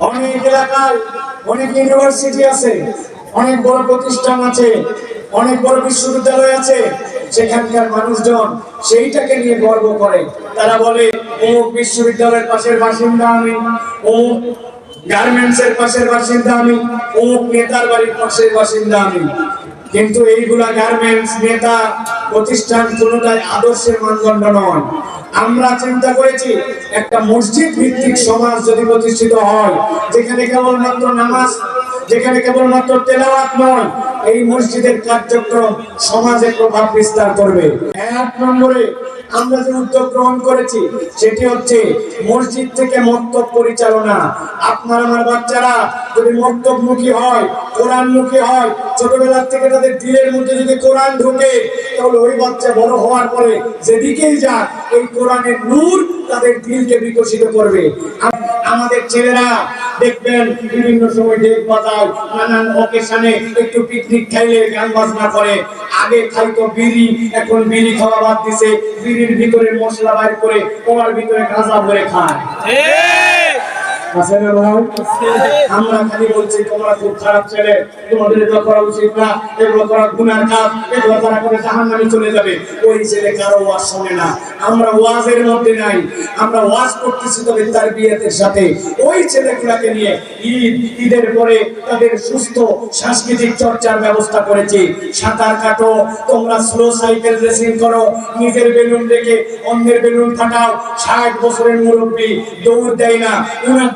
অনেক এলাকায় অনেক ইউনিভার্সিটি আছে, অনেক বড় প্রতিষ্ঠান আছে, অনেক বড় বিশ্ববিদ্যালয় আছে, সেখানকার মানুষজন সেইটাকে নিয়ে গর্ব করে। তারা বলে অমুক বিশ্ববিদ্যালয়ের পাশের বাসিন্দা আমি অমুক গার্মেন্টস এর পাশের বাসিন্দা আমি, ও নেতার বাড়ির পাশের বাসিন্দা আমি। কিন্তু এইগুলা গার্মেন্টস নেতা, প্রতিষ্ঠান কোনোটাই আদর্শের মানদণ্ড নন আমরা চিন্তা করেছি, একটা মসজিদ ভিত্তিক সমাজ যদি প্রতিষ্ঠিত হয়, যেখানে কেবলমাত্র নামাজ, যেখানে কেবলমাত্র তেলাওয়াত নয়, এই মসজিদের কার্যক্রম সমাজে প্রভাব বিস্তার করবে। এক নম্বরে আমরা যে উদ্যোগ গ্রহণ করেছি, সেটি হচ্ছে মসজিদ থেকে মক্তব পরিচালনা। আপনার, আমার বাচ্চারা, যদি মক্তবমুখী হয়, কোরআনমুখী হয় ছোটবেলা থেকে তাদের দিলের মধ্যে যদি কোরআন ঢোকে, তাহলে ওই বাচ্চা বড় হওয়ার পরে যেদিকেই যাক, এই কোরআনের নূর তাদের দিলকে বিকশিত করবে। আমাদের ছেলেরা, দেখবেন বিভিন্ন সময় ডেক বাজায়, নানান অকেশনে একটু পিকনিক খাইলে গান বাজনা করে। আগে খাইতো বিড়ি, এখন বিড়ি খাওয়া বাদ দিছে। বিড়ির ভিতরে মশলা বাইর করে তোমার ভিতরে কাঁচা ভরে খায়। তার সাথে। ওই ছেলেগুলাকে নিয়ে ঈদ, ঈদের পরে তাদের সুস্থ সাংস্কৃতিক চর্চার ব্যবস্থা করেছি। সাঁতার কাটো, তোমরা স্লো সাইকেল রেসিং করো, নিজের বেলুন রেখে অন্যের বেলুন ফাটাও, ষাট বছরের মুরব্বী দৌড় দেয় না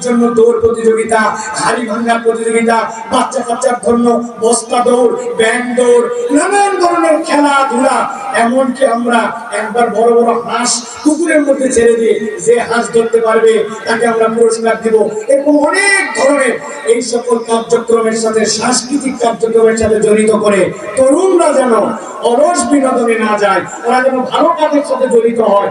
জন্য দৌড় প্রতিযোগিতা, হাড়ি ভাঙ্গার প্রতিযোগিতা, বাচ্চা কাচ্চার জন্য বস্তা দৌড় ব্যাংক দৌড়, নানান ধরনের খেলাধুলা। এমনকি আমরা একবার বড় বড় হাঁস পুকুরের মধ্যে ছেড়ে দিয়ে যে হাঁস ধরতে পারবে, তাকে আমরা পুরস্কার দিব এরকম অনেক ধরনের এই সকল কার্যক্রমের সাথে, সাংস্কৃতিক কার্যক্রমের সাথে জড়িত করে তরুণরা যেন অলস বিনোদনে না যায়, ওরা যেন ভালো কাজের সাথে জড়িত হয়।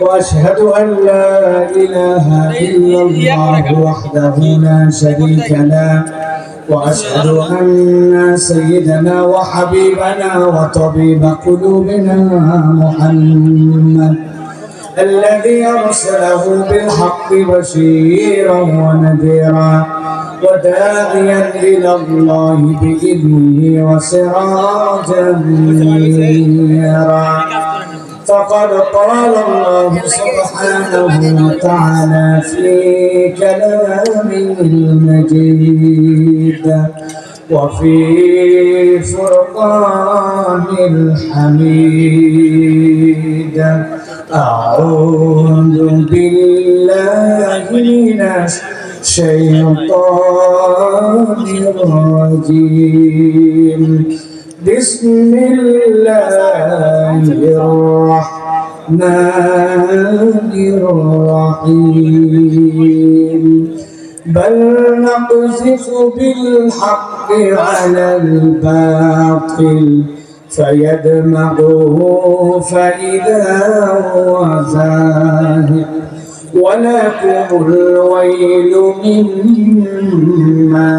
وأشهد أن لا إله إلا الله وحده لا شريك له. وأشهد أن سيدنا وحبيبنا وطبيب قلوبنا محمد الذي أرسله بالحق بشيرا ونذيرا وداعيا إلى الله بإذنه وسراجا منيرا. فقد قال الله سبحانه وتعالى في كلامه المجيد وفي فرقان الحميد. أعوذ بالله من الشيطان الرجيم. بسم الله الرحمن الرحيم. بل نقذف بالحق على الباطل فيدمغه فإذا هو زاهق. ولكم الويل مما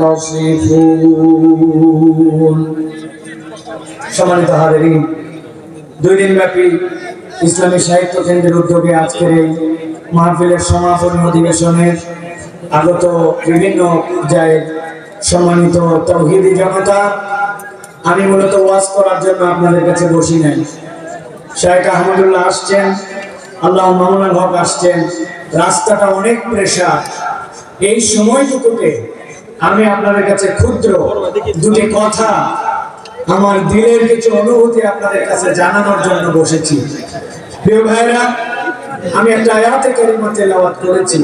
تصفون. সম্মানিত হাজারিন দুই দিন ব্যাপী ইসলামী সাহিত্য কেন্দ্রের উদ্যোগে আজকের এই মাহফিলের সমাপনী অধিবেশনের আগত বিভিন্ন পর্যায়ের সম্মানিত তৌহিদি জনতা, আমি মূলত ওয়াজ করার জন্য আপনাদের কাছে বসি নাই। শাহেখ আহমদুল্লাহ আসছেন, আল্লাহ মামুনুল হক আসছেন, রাস্তাটা অনেক প্রেশার এই সময়টুকুতে আমি আপনাদের কাছে ক্ষুদ্র দুটি কথা আমার দিলের কিছু অনুভূতি আপনাদের কাছে জানানোর জন্য বসেছি। প্রিয় ভাইরা আমি একটা আয়াতে কারিমা তেলাওয়াত করেছি।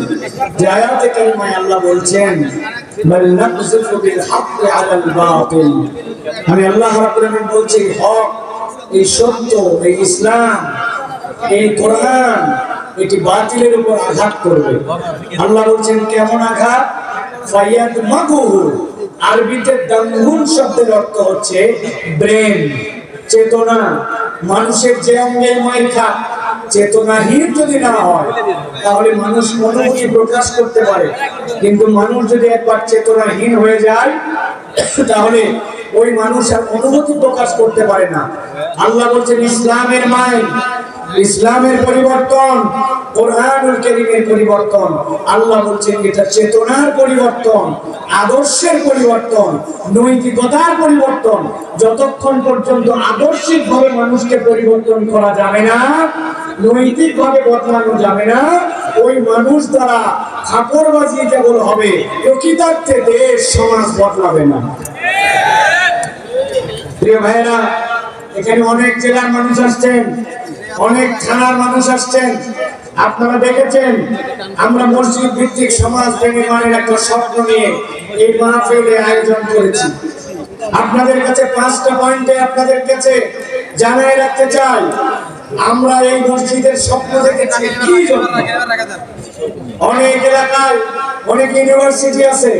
যে আয়াতে কারিমায় আল্লাহ বলছেন আমি আল্লাহ বলছি, হক, এই সত্য, এই ইসলাম, এই কোরআন, এটি বাতিলের উপর আঘাত করবে। আল্লাহ বলছেন, কেমন আঘাত? ফাইয়াত মাগুহু আরবিতে দাঙ্গুন শব্দের অর্থ হচ্ছে ব্রেন চেতনা। মানুষের যে অঙ্গের খাক চেতনাহীন যদি না হয়, তাহলে মানুষ অনুভূতি প্রকাশ করতে পারে। কিন্তু মানুষ যদি একবার চেতনাহীন হয়ে যায়, তাহলে ওই মানুষ আর অনুভূতি প্রকাশ করতে পারে না। আল্লাহ বলছেন, ইসলামের মাইল, ইসলামের পরিবর্তন পরিবর্তন। আল্লাহ বলছেন, এটা চেতনার পরিবর্তন, আদর্শের পরিবর্তন, নৈতিকতার পরিবর্তন। যতক্ষণ পর্যন্ত আদর্শিকভাবে মানুষকে পরিবর্তন করা যাবে না নৈতিকভাবে বদলানো যাবে না। ওই মানুষ দ্বারা খাপড়বাজি কেবল হবে, প্রকৃতার্থে দেশ, সমাজ বদলাবে না। প্রিয় ভাইরা এখানে অনেক জেলার মানুষ আসছেন, অনেক থানার মানুষ আসছেন। আপনারা দেখেছেন, আমরা মসজিদ ভিত্তিক সমাজ নির্মাণের একটা স্বপ্ন নিয়ে এই মাহফিলে আয়োজন করেছি। আপনাদের কাছে পাঁচটা পয়েন্টে আপনাদের কাছে জানাই রাখতে চাই। আমরা এই মসজিদের স্বপ্ন দেখেছি। কি অনেক এলাকায় অনেক ইউনিভার্সিটি আছে,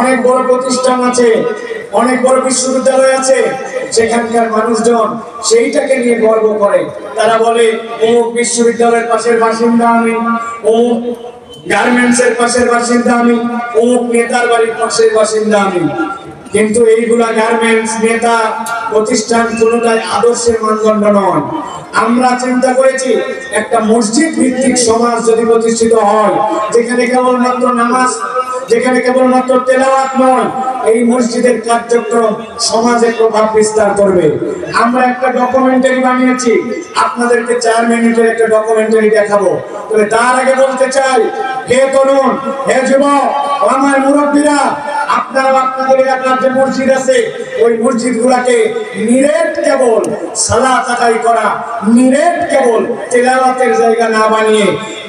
অনেক বড় প্রতিষ্ঠান আছে, অনেক বড় বিশ্ববিদ্যালয় আছে সেখানকার মানুষজন সেইটাকে নিয়ে গর্ব করে। তারা বলে অমুক বিশ্ববিদ্যালয়ের পাশের বাসিন্দা আমি অমুক গার্মেন্টস এর পাশের বাসিন্দা আমি অমুক নেতার বাড়ির পাশের বাসিন্দা আমি। কিন্তু এইগুলা গার্মেন্টস নেতা, প্রতিষ্ঠান কোনোটাই আদর্শের মানদণ্ড নয়। আমরা চিন্তা করেছি, একটা মসজিদ ভিত্তিক সমাজ যদি প্রতিষ্ঠিত হয়, যেখানে কেবলমাত্র নামাজ, যেখানে কেবলমাত্র তেলাওয়াত নয়, এই মসজিদের কার্যক্রম সমাজে প্রভাব বিস্তার করবে। আমরা একটা ডকুমেন্টারি বানিয়েছি, আপনাদেরকে চার মিনিটের একটা ডকুমেন্টারি দেখাবো। তবে তার আগে বলতে চাই, হে তরুণ, হে যুবক, আমার মুরব্বীরা আপনারা আপনাদের এলাকার যে মসজিদ আছে, ওই মসজিদ গুলাকে নিরেট কেবল সালাত আদায় করা, নিরেট কেবল তেলাওয়াতের জায়গা না বানিয়ে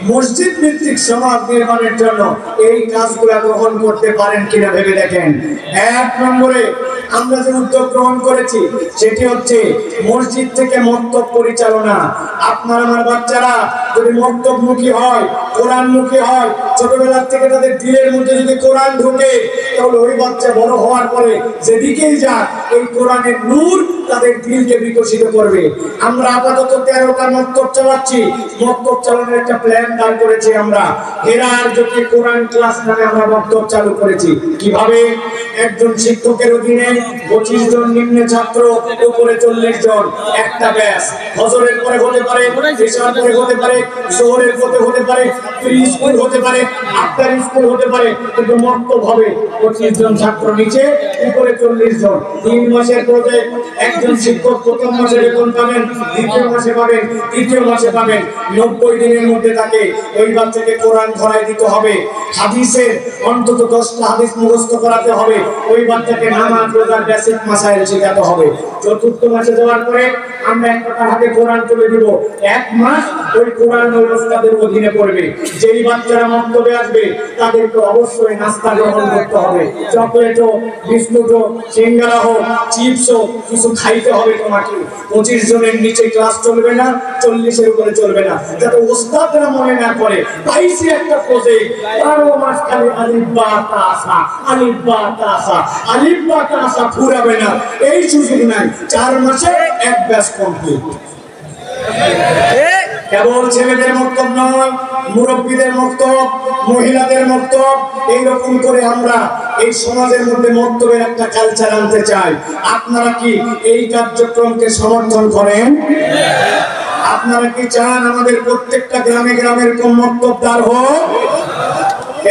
মসজিদ ভিত্তিক সমাজ নির্মাণের জন্য এই কাজগুলো গ্রহণ করতে পারেন কিনা ভেবে দেখেন। এক নম্বরে আমরা যে উদ্যোগ গ্রহণ করেছি, সেটি হচ্ছে মসজিদ থেকে মক্তব পরিচালনা। আপনার আমার বাচ্চারা যদি মক্তবমুখী হয়, কোরআনমুখী হয়, ছোটবেলার থেকে তাদের দিলের মধ্যে যদি কোরআন ঢোকে, তাহলে ওই বাচ্চা বড় হওয়ার পরে যেদিকেই যাক, এই কোরআনের নূর তাদের দিলকে বিকশিত করবে। আমরা আপাতত তেরোটা মক্তব চালাচ্ছি। মক্তব চালানোর একটা প্ল্যান দাঁড় করেছি আমরা। হেরার যদি কোরআন ক্লাস নামে আমরা মক্তব চালু করেছি। কীভাবে? একজন শিক্ষকের অধীনে পঁচিশ জন নিম্ন ছাত্র, উপরে চল্লিশ জন, একটা ব্যাস। হজরের পরে হতে পারে, এশার পরে হতে পারে শহরের পথে হতে পারে স্কুল হতে পারে, আফটার স্কুল হতে পারে, কিন্তু মক্তব হবে পঁচিশ জন ছাত্র নিচে, উপরে চল্লিশ জন। তিন মাসের প্রজেক্ট একজন শিক্ষক প্রথম মাসে বেতন পাবেন, দ্বিতীয় মাসে পাবেন, তৃতীয় মাসে পাবেন। নব্বই দিনের মধ্যে তাকে ওই বাচ্চাকে কোরআন দিতে হবে, হাদিসের অন্তত দশটা হাদিস মুখস্থ করাতে হবে ওই বাচ্চাকে নামাজ রোজার বেসিক মাসাইল শেখাতে হবে। চতুর্থ মাসে যাওয়ার পরে আমরা তার হাতে কোরআন তুলে দিব। এক মাস ওই কোরআন ওই ওস্তাদের অধীনে পড়বে। যেই বাচ্চারা মন্তব্যে আসবে, তাদেরকে অবশ্যই নাস্তা গ্রহণ করতে হবে। চকলেট হোক, বিস্কুট হোক, সিঙ্গারা হোক, চিপস হোক, কিছু খাইতে হবে তোমাকে। পঁচিশ জনের নিচে ক্লাস চলবে না, চল্লিশের উপরে চলবে না। যাতে ওস্তাদরা মনে না করে, পাইছি একটা তাসা আলিফ বা তাসা ফুরাবে না। এই সুযোগ নাই, চার মাসে এক ব্যাস কমপ্লিট কেবল ছেলেদের মক্তব নয়, মুরব্বীদের মক্তব, মহিলাদের মক্তব, এইরকম করে আমরা এই সমাজের মধ্যে মক্তবের একটা কালচার আনতে চাই। আপনারা কি এই কার্যক্রমকে সমর্থন করেন? আপনারা কি চান আমাদের প্রত্যেকটা গ্রামে গ্রামের কম মক্তবদার হোক?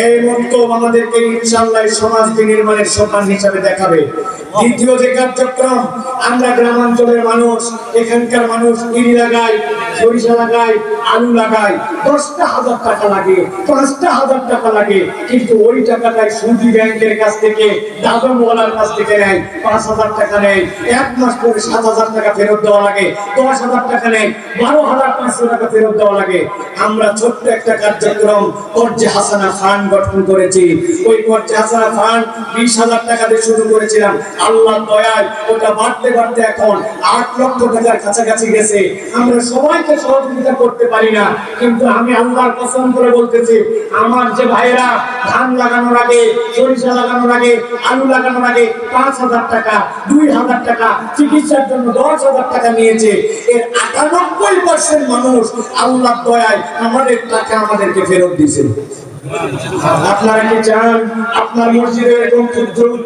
এই মক্তব আমাদেরকে ইনশাআল্লাহ এই সমাজ নির্মাণের সোপান হিসাবে দেখাবে। দ্বিতীয় যে কার্যক্রম, আমরা গ্রামাঞ্চলের মানুষ, এখানকার মানুষ ইরি লাগাই সরিষা লাগাই আলু লাগাই দশটা হাজার টাকা লাগে, পাঁচটা হাজার টাকা লাগে, কিন্তু ওই টাকাটাই সুদি ব্যাংকের কাছ থেকে, দাদনওয়ালার কাছ থেকে নেয়, পাঁচ হাজার টাকা নেয়, এক মাস পরে সাত হাজার টাকা ফেরত দেওয়া লাগে, দশ হাজার টাকা নেয়, বারো হাজার পাঁচশো টাকা ফেরত দেওয়া লাগে। আমরা ছোট্ট একটা কার্যক্রম অর্জে হাসানা ফান্ড গঠন করেছি। ওই কর্জে হাসানা ফান্ড বিশ হাজার টাকা দিয়ে শুরু করেছিলাম। আল্লাহ দয়ায় ওটা বাড়তে বাড়তে এখন আট লক্ষ টাকার কাছাকাছি গেছে। আমরা সবাইকে সহযোগিতা করতে পারি না, কিন্তু আমি আল্লাহর কসম করে বলতেছি, আমার যে ভাইরা ধান লাগানোর আগে, সরিষা লাগানোর আগে, আলু লাগানোর আগে পাঁচ হাজার টাকা, দুই হাজার টাকা, চিকিৎসার জন্য দশ হাজার টাকা নিয়েছে, এর আটানব্বই পার্সেন্ট মানুষ আল্লাহ দয়ায় আমাদের টাকা আমাদেরকে ফেরত দিয়েছে মসজিদের চেষ্টা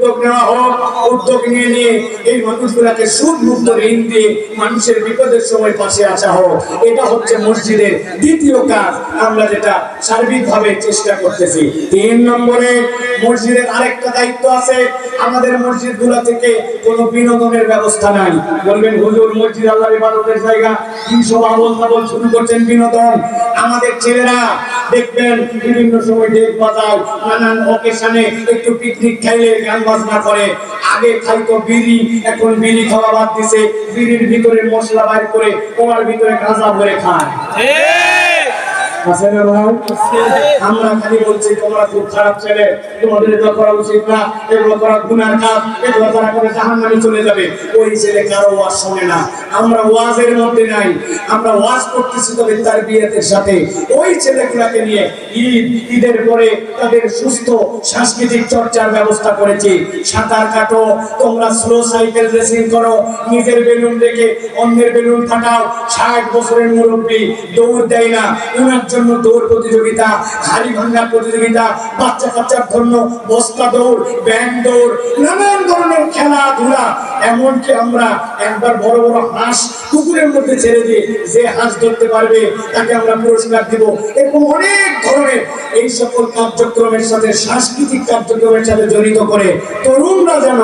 করতেছি। তিন নম্বরে মসজিদের আরেকটা দায়িত্ব আছে। আমাদের মসজিদগুলা থেকে কোনো বিনোদনের ব্যবস্থা নাই। বলবেন, হুজুর, মসজিদ আল্লাহ ইবাদতের জায়গা। আবল তাবল শুরু করছেন বিনোদন? আমাদের ছেলেরা দেখবেন বিভিন্ন সময় ডেক বাজায় নানান অকেশনে একটু পিকনিক খাইলে গান বাজনা করে। আগে খাইতো বিড়ি, এখন বিড়ি খাওয়া বাদ দিছে। বিড়ির ভিতরে মশলা বাইর করে তোমার ভিতরে কাঁচা ভরে খায়। ঈদের পরে তাদের সুস্থ সাংস্কৃতিক চর্চার ব্যবস্থা করেছি। সাঁতার কাটো, তোমরা স্লো সাইকেল রেসিং করো, নিজের বেলুন রেখে অন্যের বেলুন ফাটাও, ষাট বছরের মুরব্বী দৌড় দেয় না ওনার জন্য দৌড় প্রতিযোগিতা, হাড়ি ভাঙ্গার প্রতিযোগিতা, বাচ্চা কাচ্চার জন্য বস্তা দৌড়, ব্যাং দৌড়, নানান ধরনের খেলাধুলা। এমনকি আমরা একবার বড় বড় হাঁস কুকুরের মধ্যে ছেড়ে দিই যে হাঁস ধরতে পারবে, তাকে আমরা পুরস্কার দিব এরকম অনেক ধরনের এই সকল কার্যক্রমের সাথে সাংস্কৃতিক কার্যক্রমের সাথে জড়িত করে তরুণরা যেন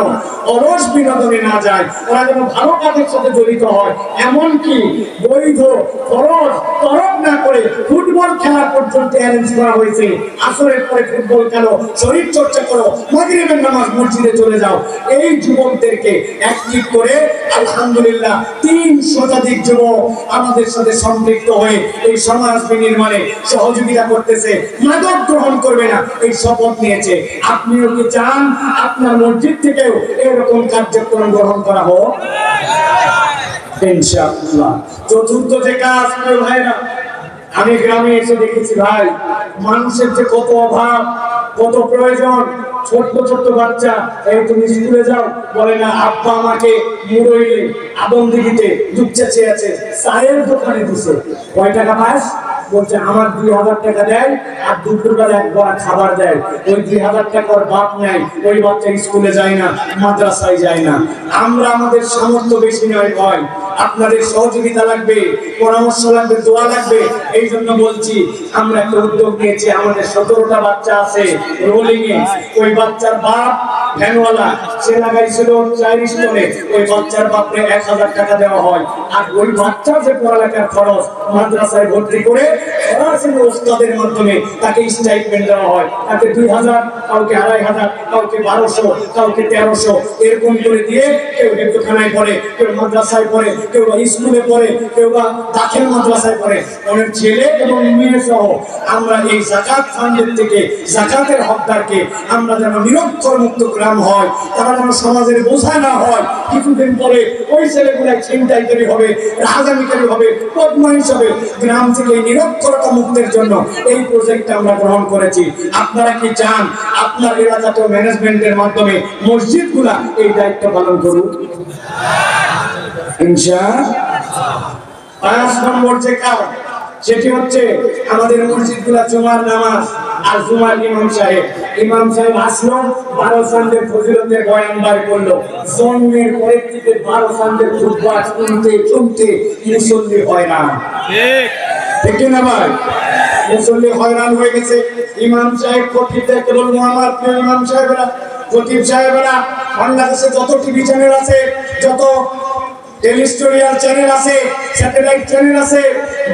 অলস বিনোদনে না যায় ওরা যেন ভালো কাজের সাথে জড়িত হয়। এমনকি বৈধ খরচ তরফ না করে ফুটবল খেলা পর্যন্ত অ্যারেঞ্জ করা হয়েছে। আসরের পরে ফুটবল খেলো, শরীর চর্চা করো, মাগরিবের নামাজ মসজিদে চলে যাও। এই যুবকদেরকে অ্যাক্টিভ করে আলহামদুলিল্লাহ তিন শতাধিক যুবক আমাদের সাথে সম্পৃক্ত হয়ে এই সমাজ বিনির্মাণে সহযোগিতা করতেছে। মাদক গ্রহণ করবে না, এই শপথ নিয়েছে। আপনিও কি চান আপনার মসজিদ থেকেও এরকম কার্যক্রম গ্রহণ করা হোক? ইনশাআল্লাহ। চতুর্থ যে কাজ ভাইরা আমি গ্রামে এসে দেখেছি ভাই, মানুষের যে কত অভাব, কত প্রয়োজন, ছোট্ট ছোট্ট বাচ্চা, এই তুমি স্কুলে যাও, বলে না, আব্বা আমাকে মুরইলে আবন্দিগিতে দুধ চেয়ে আছে চায়ের দোকানে দিছে। কয় টাকা পাস? বলছে, আমার দুই হাজার টাকা দেয় আর দুপুর বেলা এক বড় খাবার দেয়। ওই দুই হাজার টাকার বাপ নেয়। ওই বাচ্চা স্কুলে যায় না, মাদ্রাসায় যায় না। আমরা আমাদের সামর্থ্য বেশি নয় ভয় আপনাদের সহযোগিতা লাগবে, পরামর্শ লাগবে, দোয়া লাগবে। এই জন্য বলছি, আমরা একটা উদ্যোগ নিয়েছি। আমাদের সতেরোটা বাচ্চা আছে রোলিং এ। ওই বাচ্চার বাপ ভ্যানওয়ালা সে লাগাইছিল ওই বাচ্চার বাপরে এক হাজার টাকা দেওয়া হয়। আর ওই বাচ্চার যে পড়ালেখার খরচ, মাদ্রাসায় ভর্তি করে ওস্তাদের মাধ্যমে তাকে স্টাইপমেন্ট দেওয়া হয়। তাকে দুই হাজার, কাউকে আড়াই হাজার, কাউকে বারোশো, কাউকে তেরোশো, এরকম করে দিয়ে কেউ হেফতখানায় পড়ে, কেউ মাদ্রাসায় পড়ে, কেউ বা স্কুলে পড়ে, কেউ বা দাখিল মাদ্রাসায় পড়ে। ছেলে এবং মেয়ে সহ আমরা এই জাকাত ফান্ডের থেকে জাকাতের হকদারকে আমরা যেন নিরক্ষর মুক্ত গ্রাম হয়, তারা যেন সমাজের বোঝা না হয়, কিছুদিন পরে ওই ছেলেগুলাই ছিনতাইকারী হবে রাজামিকারী হবে, বদমাইশ হবে। গ্রাম থেকে নিরক্ষরতা মুক্তের জন্য এই প্রজেক্টটা আমরা গ্রহণ করেছি। আপনারা কি চান আপনার এলাকাত ম্যানেজমেন্টের মাধ্যমে মসজিদগুলা এই দায়িত্ব পালন করুক? পাঁচ নম্বর যে কাজ, সেটি হচ্ছে আমাদের মসজিদগুলা জুমার নামাজ আর জুমার ইমাম সাহেব। ইমাম সাহেব আসলো বারো সান্দের ফজিলতের বয়ান বার করল। জন্মের পরের থেকে বারো সান্দের ফুটবল শুনতে শুনতে মুসল্লি হয় না ঠিক কি না ভাই? মুসল্লি হয়রান হয়ে গেছে। ইমাম সাহেব বলব আমার প্রিয় ইমাম সাহেবরা খতিব সাহেবরা বাংলাদেশে যত টিভি চ্যানেল আছে যত টেলিস্টোরিয়াল চ্যানেল আছে, স্যাটেলাইট চ্যানেল আছে।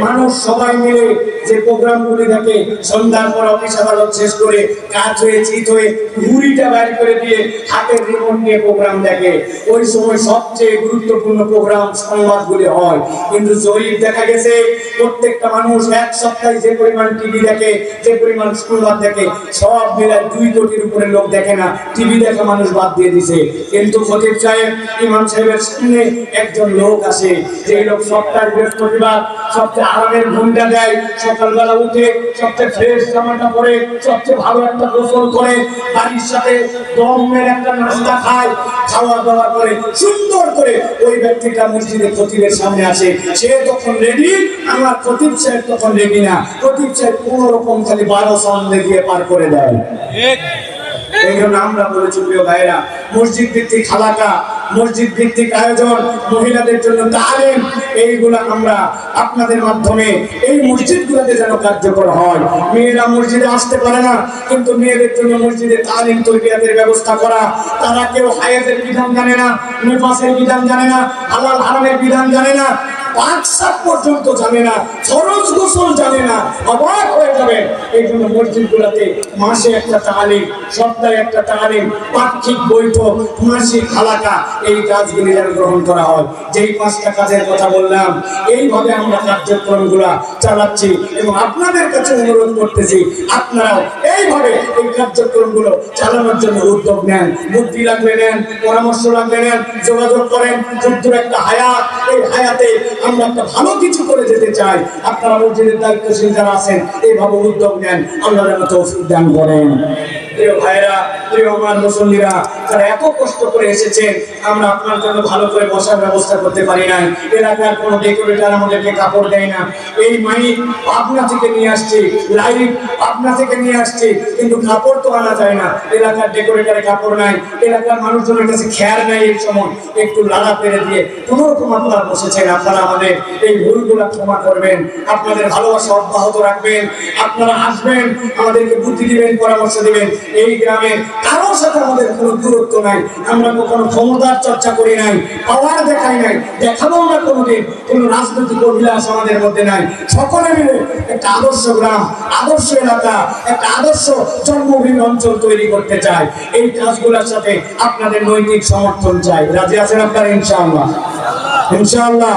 মানুষ সবাই মিলে যে প্রোগ্রামগুলি দেখে সন্ধ্যার পর অফিস আদালত শেষ করে কাজ হয়ে চিত হয়ে ঘুড়িটা বাইর করে দিয়ে হাতের রিমোট নিয়ে প্রোগ্রাম দেখে। ওই সময় সবচেয়ে গুরুত্বপূর্ণ প্রোগ্রাম সংবাদগুলি হয়। কিন্তু জরিপ দেখা গেছে, প্রত্যেকটা মানুষ এক সপ্তাহে যে পরিমাণ টিভি দেখে, যে পরিমাণ সংবাদ দেখে, সব মিলায় দুই কোটির উপরে লোক দেখে না। টিভি দেখা মানুষ বাদ দিয়ে দিছে। কিন্তু খতিব সাহেব, ইমাম সাহেবের সামনে একজন লোক আসে যে লোক সপ্তাহে বৃহস্পতিবার সবচেয়ে আরামের ঘুমটা দেয় সকালবেলা উঠে সবচেয়ে ফ্রেশ জামাটা পরে সবচেয়ে ভালো একটা গোসল করে বাড়ির সাথে দমের একটা নাস্তা খায় খাওয়া দাওয়া করে সুন্দর করে ওই ব্যক্তিটা মসজিদে খতিবের সামনে আসে। সে তখন রেডি আমার খতিব সাহেব তখন রেডি না। খতিব সাহেব কোন রকম খালি বারো সন্দেহ দিয়ে পার করে দেয়। এই জন্য আমরা বলেছি প্রিয় ভাইরা মসজিদ ভিত্তিক খালাকা মসজিদ ভিত্তিক আয়োজন মহিলাদের জন্য তালিম, এইগুলা আমরা আপনাদের মাধ্যমে এই মসজিদগুলোতে যেন কার্যকর হয়। মেয়েরা মসজিদে আসতে পারে না, কিন্তু মেয়েদের জন্য মসজিদে তালিম তৈরিয়াদের ব্যবস্থা করা, তারা কেউ হায়াতের বিধান জানে না, নিফাসের বিধান জানে না আলাল হারামের বিধান জানে না সাত পর্যন্ত জানে না গোসল জানে না, অবাক হয়ে এই জন্য মসজিদগুলোতে মাসে একটা তালিম, সপ্তাহে একটা তালিম, পাক্ষিক বৈঠক এই কাজগুলি যেন গ্রহণ করা হয়। যেই পাঁচটা কাজের কথা বললাম, এইভাবে আমরা কার্যক্রমগুলা চালাচ্ছি এবং আপনাদের কাছে অনুরোধ করতেছি, আপনারাও এইভাবে এই কার্যক্রমগুলো চালানোর জন্য উদ্যোগ নেন। বুদ্ধি লাগলে নেন, পরামর্শ লাগলে নেন, যোগাযোগ করেন একটা হায়াত, এই হায়াতে আমরা একটা ভালো কিছু করে যেতে চাই। আপনারা মসজিদের দায়িত্বশীল যারা আছেন, এইভাবে উদ্যোগ নেন। আল্লাহ যেন তৌফিক দান করেন। ভাইরা প্রিয় মুসল্লিরা, যারা এত কষ্ট করে এসেছেন, আমরা আপনার জন্য ভালো করে বসার ব্যবস্থা করতে পারি নাই। এলাকার কোনো ডেকোরেটর আমাদেরকে কাপড় দেয় না। এই মাইক পাবনা থেকে নিয়ে আসছি, লাইট পাবনা থেকে নিয়ে আসছি, কিন্তু কাপড় তো আনা যায় না। এলাকার ডেকোরেটারে কাপড় নাই এলাকার মানুষজনের খেয়াল নাই এই সময়। একটু লাড়া পেরে দিয়ে কোনো আপনারা বসেছেন, আপনারা আমাদের এই ভুলগুলো ক্ষমা করবেন, আপনাদের ভালোবাসা অব্যাহত রাখবেন, আপনারা আসবেন, আমাদেরকে বুদ্ধি দিবেন, পরামর্শ দিবেন। এই গ্রামে কারোর সাথে আমাদের কোনো দূরত্ব নাই, আমরা কখনো ক্ষমতার চর্চা করি নাই, পাওয়ার দেখাই নাই, দেখাবো না কোনোদিন, কোনো রাজনৈতিক অভিলাষ আমাদের মধ্যে নাই। সকলে মিলে একটা আদর্শ গ্রাম, আদর্শ এলাকা, একটা আদর্শ জন্মভূমি অঞ্চল তৈরি করতে চাই। এই কাজগুলোর সাথে আপনাদের নৈতিক সমর্থন চাই। রাজি আছেন আপনারা ইনশাআল্লাহ? ইনশাআল্লাহ।